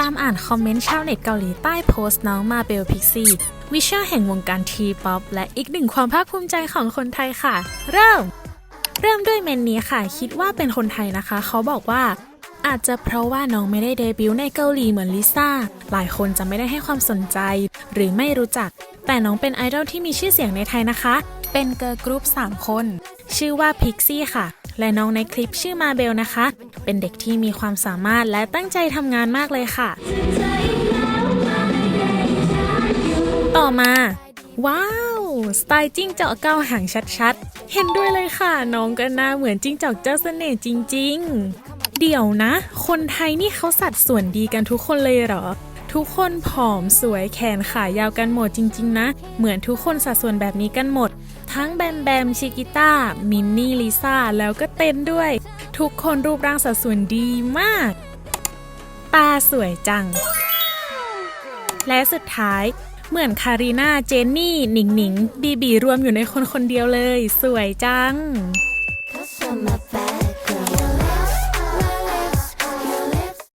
ตามอ่านคอมเมนต์ชาวเน็ตเกาหลีใต้โพสต์น้องมาเบลพิกซี่วิชาแห่งวงการทีป๊อปและอีกหนึ่งความภาคภูมิใจของคนไทยค่ะ เริ่ม เริ่มด้วยเมนนี้ค่ะ คิดว่าเป็นคนไทยนะคะ เขาบอกว่า อาจจะเพราะว่าน้องไม่ได้เดบิวต์ในเกาหลีเหมือนลิซ่าหลายคนจะไม่ได้ให้ความสนใจ หรือไม่รู้จัก แต่น้องเป็นไอดอลที่มีชื่อเสียงในไทยนะคะ เป็นเกิร์ลกรุ๊ป3คน ชื่อว่าพิกซี่ค่ะ และน้องในคลิปชื่อมาเบลนะคะ เป็นเด็กที่มีความสามารถและตั้งใจทำงานมากเลยค่ะ ต่อมา ว้าว สไตล์จิ้งจอกเก้าหางชัดๆ เห็นด้วยเลยค่ะ น้องก็น้าเหมือนจิ้งจอกเจ้าเสน่ห์จริง ๆ เดี๋ยวนะ คนไทยนี่เขาสัดส่วนดีกันทุกคนเลยเหรอ ทุกคนผอมสวยแขนขายาวกันหมดจริง ๆ นะ เหมือนทุกคนสัดส่วนแบบนี้กันหมด ทั้งแบมแบมชิกิต้า มินนี่ลิซ่า แล้วก็เต้นด้วย ทุกคนรูปร่างสัดส่วนดีมาก ตาสวยจัง และสุดท้าย เหมือนคารีนาเจนนี่ หนิงหนิง บีบีรวมอยู่ในคนคนเดียวเลย สวยจัง